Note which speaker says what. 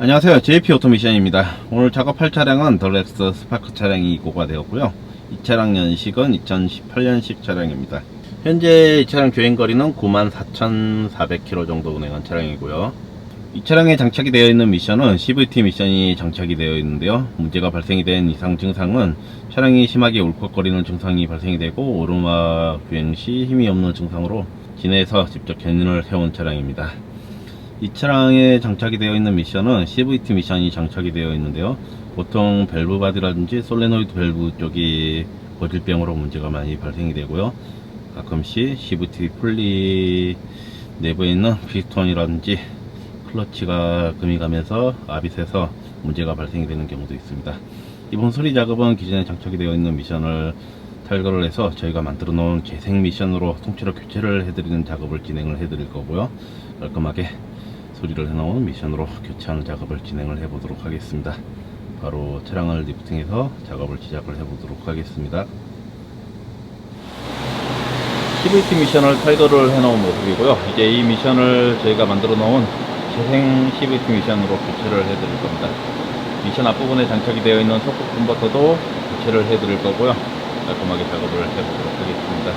Speaker 1: 안녕하세요. JP 오토미션입니다. 오늘 작업할 차량은 더 렉스 스파크 차량이 입고가 되었고요. 이 차량 연식은 2018년식 차량입니다. 현재 이 차량 주행거리는 94,400km 정도 운행한 차량이고요. 이 차량에 장착이 되어 있는 미션은 CVT 미션이 장착이 되어 있는데요. 문제가 발생이 된 이상 증상은 차량이 심하게 울컥거리는 증상이 발생이 되고 오르막 주행 시 힘이 없는 증상으로 진해에서 직접 견인을 해온 차량입니다. 이 차량에 장착이 되어 있는 미션은 CVT 미션이 장착이 되어 있는데요. 보통 밸브 바디라든지 솔레노이드 밸브 쪽이 고질병으로 문제가 많이 발생이 되고요. 가끔씩 CVT 풀리 내부에 있는 피스톤이라든지 클러치가 금이 가면서 아빗에서 문제가 발생이 되는 경우도 있습니다. 이번 수리 작업은 기존에 장착이 되어 있는 미션을 탈거를 해서 저희가 만들어 놓은 재생 미션으로 통째로 교체를 해드리는 작업을 진행을 해드릴 거고요. 깔끔하게 수리를 해놓은 미션으로 교체하는 작업을 진행을 해 보도록 하겠습니다. 바로 차량을 리프팅해서 작업을 시작을 해 보도록 하겠습니다. CVT 미션을 탈거를 해 놓은 모습이고요. 이제 이 미션을 저희가 만들어 놓은 재생 CVT 미션으로 교체를 해 드릴 겁니다. 미션 앞부분에 장착이 되어 있는 소폭 컨버터도 교체를 해 드릴 거고요. 깔끔하게 작업을 해 보도록 하겠습니다.